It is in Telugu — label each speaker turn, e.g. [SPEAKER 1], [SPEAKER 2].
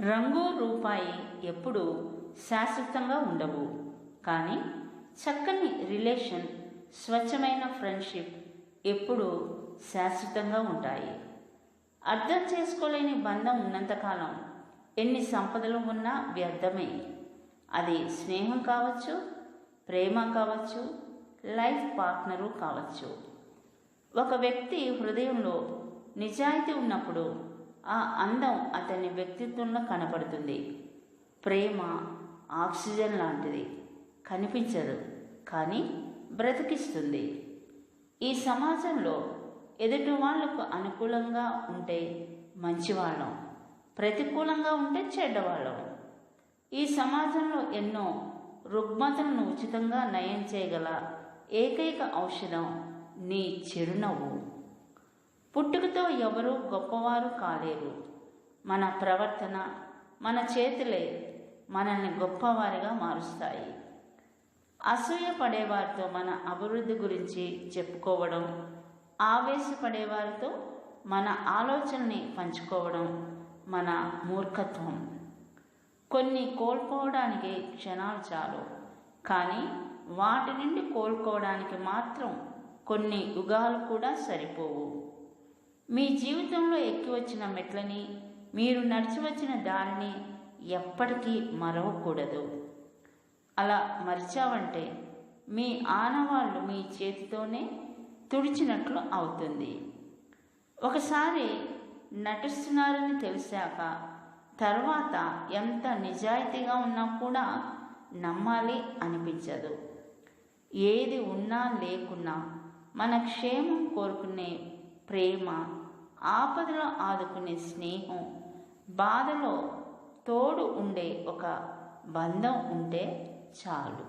[SPEAKER 1] రంగు రూపాయి ఎప్పుడు శాశ్వతంగా ఉండవు. కానీ చక్కని రిలేషన్ స్వచ్ఛమైన ఫ్రెండ్షిప్ ఎప్పుడు శాశ్వతంగా ఉంటాయి. అర్థం చేసుకోలేని బంధం ఉన్నంతకాలం ఎన్ని సంపదలు ఉన్నా వ్యర్థమే. అది స్నేహం కావచ్చు ప్రేమ కావచ్చు లైఫ్ పార్ట్నరు కావచ్చు. ఒక వ్యక్తి హృదయంలో నిజాయితీ ఉన్నప్పుడు ఆ అందం అతని వ్యక్తిత్వంలో కనపడుతుంది. ప్రేమ ఆక్సిజన్ లాంటిది. కనిపించదు కానీ బ్రతికిస్తుంది. ఈ సమాజంలో ఎదుటి వాళ్ళకు అనుకూలంగా ఉంటే మంచివాళ్ళం. ప్రతికూలంగా ఉంటే చెడ్డవాళ్ళం. ఈ సమాజంలో ఎన్నో రుగ్మతలను ఉచితంగా నయం చేయగల ఏకైక ఔషధం నీ చిరునవ్వు. పుట్టుకతో ఎవరూ గొప్పవారు కాలేరు. మన ప్రవర్తన మన చేతులే మనల్ని గొప్పవారిగా మారుస్తాయి. అసూయ పడేవారితో మన అభివృద్ధి గురించి చెప్పుకోవడం ఆవేశపడేవారితో మన ఆలోచనని పంచుకోవడం మన మూర్ఖత్వం. కొన్ని కోల్పోవడానికి క్షణాలు చాలు కానీ వాటి నుండి కోలుకోవడానికి మాత్రం కొన్ని యుగాలు కూడా సరిపోవు. మీ జీవితంలో ఎక్కి వచ్చిన మెట్లని మీరు నడిచివచ్చిన దారిని ఎప్పటికీ మరవకూడదు. అలా మరిచావంటే మీ ఆనవాళ్ళు మీ చేతితోనే తుడిచినట్లు అవుతుంది. ఒకసారి నటిస్తున్నారని తెలిసాక తర్వాత ఎంత నిజాయితీగా ఉన్నా కూడా నమ్మాలి అనిపించదు. ఏది ఉన్నా లేకున్నా మన క్షేమం కోరుకునే ప్రేమ ఆపదలో ఆదుకునే స్నేహం బాధలో తోడు ఉండే ఒక బంధం ఉంటే చాలు.